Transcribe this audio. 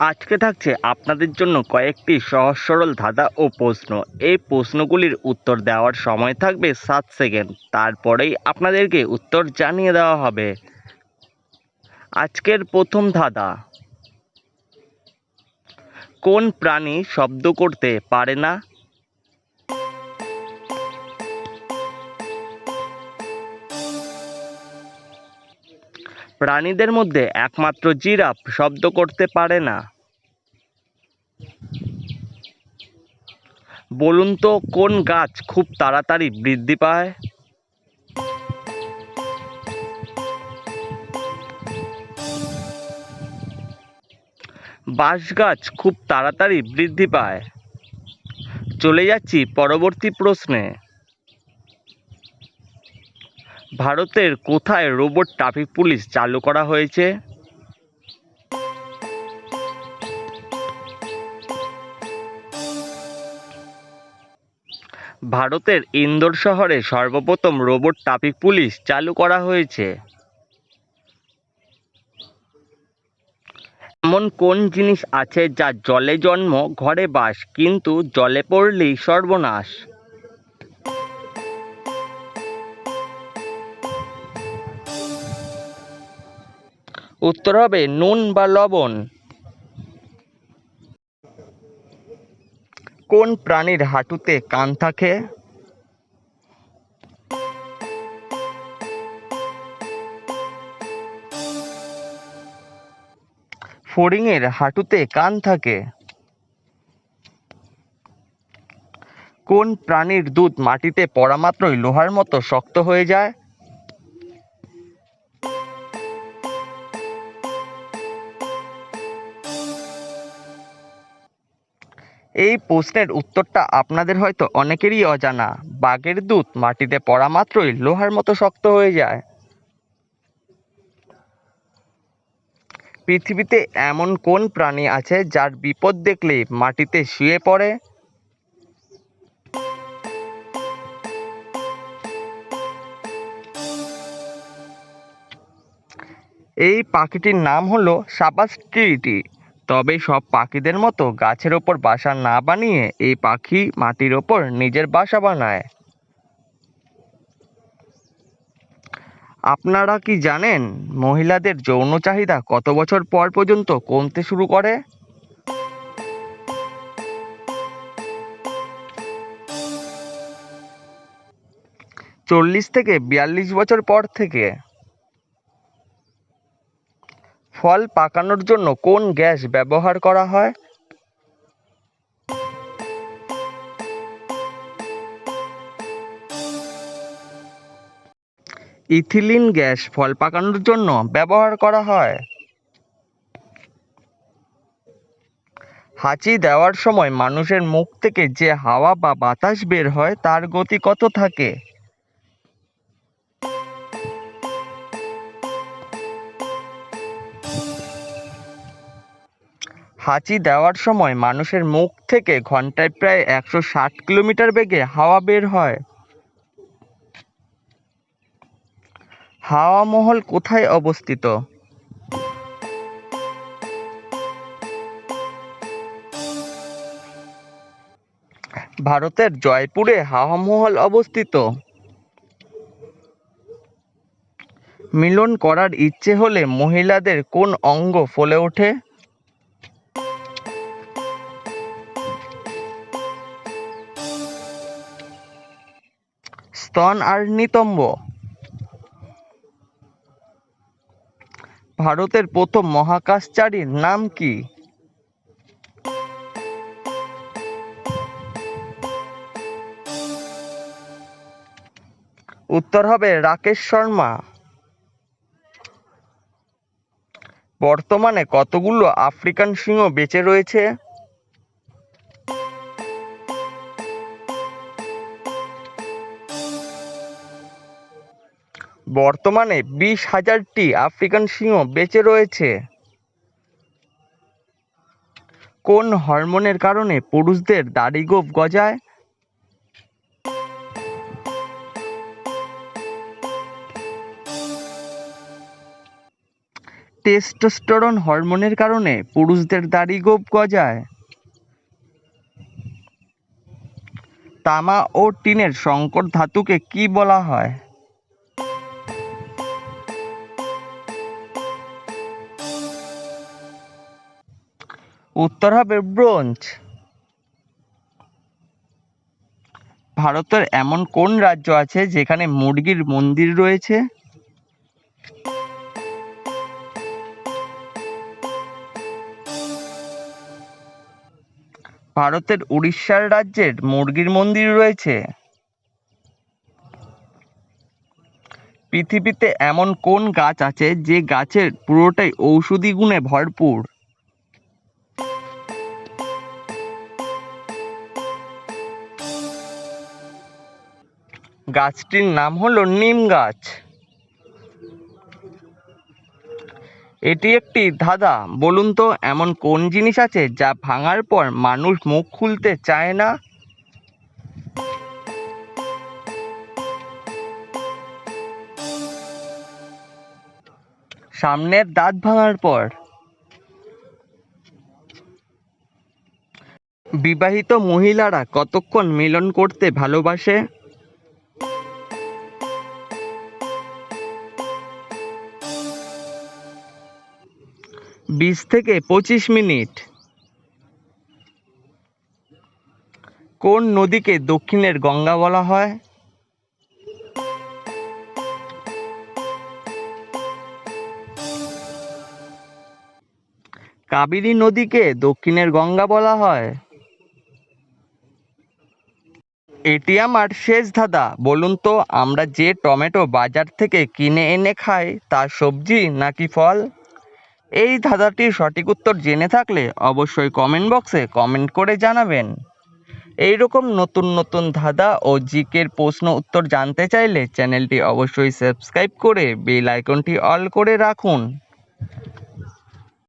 আজকে থাকছে আপনাদের জন্য কয়েকটি সহজ সরল ধাঁধা ও প্রশ্ন। এই প্রশ্নগুলির উত্তর দেওয়ার সময় থাকবে সাত সেকেন্ড। তারপরেই আপনাদেরকে উত্তর জানিয়ে দেওয়া হবে। আজকের প্রথম ধাঁধা। কোন প্রাণী শব্দ করতে পারে না? প্রাণীদের মধ্যে একমাত্র জিরাফ শব্দ করতে পারে না। বলুন তো, কোন গাছ খুব তাড়াতাড়ি বৃদ্ধি পায়? বাঁশ গাছ খুব তাড়াতাড়ি বৃদ্ধি পায়। চলে যাচ্ছি পরবর্তী প্রশ্নে। ভারতের কোথায় রোবট ট্রাফিক পুলিশ চালু করা হয়েছে? ভারতের ইন্দোর শহরে সর্বপ্রথম রোবট ট্রাফিক পুলিশ চালু করা হয়েছে। এমন কোন জিনিস আছে যা জলে জন্ম, ঘরে বাস, কিন্তু জলে পড়লেই সর্বনাশ? উত্তর হবে নুন বা লবণ। কোন প্রাণীর হাঁটুতে কান থাকে? ফড়িংয়ের হাঁটুতে কান থাকে। কোন প্রাণীর দুধ মাটিতে পড়া মাত্রই লোহার মতো শক্ত হয়ে যায়? এই প্রশ্নের উত্তরটা আপনাদের হয়তো অনেকেরই অজানা। বাঘের দুধ মাটিতে পড়া মাত্রই লোহার মতো শক্ত হয়ে যায়। পৃথিবীতে এমন কোন প্রাণী আছে যার বিপদ দেখলে মাটিতে শুয়ে পড়ে? এই পাখিটির নাম হলো সাবাস টিরিটি তবে সব পাখিদের মতো গাছের ওপর বাসা না বানিয়ে এই পাখি মাটির ওপর নিজের বাসা বানায়। আপনারা কি জানেন মহিলাদের যৌন চাহিদা কত বছর পর পর্যন্ত কমতে শুরু করে? চল্লিশ থেকে বিয়াল্লিশ বছর পর থেকে ফল পাকানোর জন্য কোন গ্যাস ব্যবহার করা হয়? ইথিলিন গ্যাস ফল পাকানোর জন্য ব্যবহার করা হয়। হাঁচি দেওয়ার সময় মানুষের মুখ থেকে যে হাওয়া বা বাতাস বের হয়, তার গতি কত থাকে? হাঁচি দেওয়ার সময় মানুষের মুখ থেকে ঘন্টায় প্রায় একশো ষাট কিলোমিটার বেগে হাওয়া বের হয়। হাওয়া মহল কোথায় অবস্থিত? ভারতের জয়পুরে হাওয়া মহল অবস্থিত। মিলন করার ইচ্ছে হলে মহিলাদের কোন অঙ্গ ফলে ওঠে? স্তন আর নিতম্ব। ভারতের প্রথম মহাকাশচারীর নাম কি? উত্তর হবে রাকেশ শর্মা। বর্তমানে কতগুলো আফ্রিকান সিংহ বেঁচে রয়েছে? বর্তমানে বিশ হাজারটি আফ্রিকান সিংহ বেঁচে রয়েছে। কোন হরমোনের কারণে পুরুষদের দাড়ি গোঁফ গজায়? টেস্টোস্টেরন হরমোনের কারণে পুরুষদের দাড়ি গোঁফ গজায়। তামা ও টিনের সংকর ধাতুকে কি বলা হয়? উত্তর হবে ব্রোঞ্জ। ভারতের এমন কোন রাজ্য আছে যেখানে মুরগির মন্দির রয়েছে? ভারতের উড়িষ্যার রাজ্যের মুরগির মন্দির রয়েছে। পৃথিবীতে এমন কোন গাছ আছে যে গাছের পুরোটাই ঔষধি গুণে ভরপুর? গাছটির নাম হলো নিম গাছ। এটি একটি ধাঁধা বলুন তো এমন কোন জিনিস আছে যা ভাঙার পর মানুষ মুখ খুলতে চায় না? সামনের দাঁত ভাঙার পর। বিবাহিত মহিলারা কতক্ষণ মিলন করতে ভালোবাসে? বিশ থেকে পঁচিশ মিনিট। কোন নদীকে দক্ষিণের গঙ্গা বলা হয়? কাবেরী নদীকে দক্ষিণের গঙ্গা বলা হয়। এটি আমার শেষ ধাঁধা। বলুন তো, আমরা যে টমেটো বাজার থেকে কিনে এনে খাই তা সবজি নাকি ফল? এই ধাঁধাটির সঠিক উত্তর জেনে থাকলে অবশ্যই কমেন্ট বক্সে কমেন্ট করে জানাবেন। এই রকম নতুন নতুন ধাঁধা ও জিকের প্রশ্ন উত্তর জানতে চাইলে চ্যানেলটি অবশ্যই সাবস্ক্রাইব করে বেল আইকনটি অল করে রাখুন।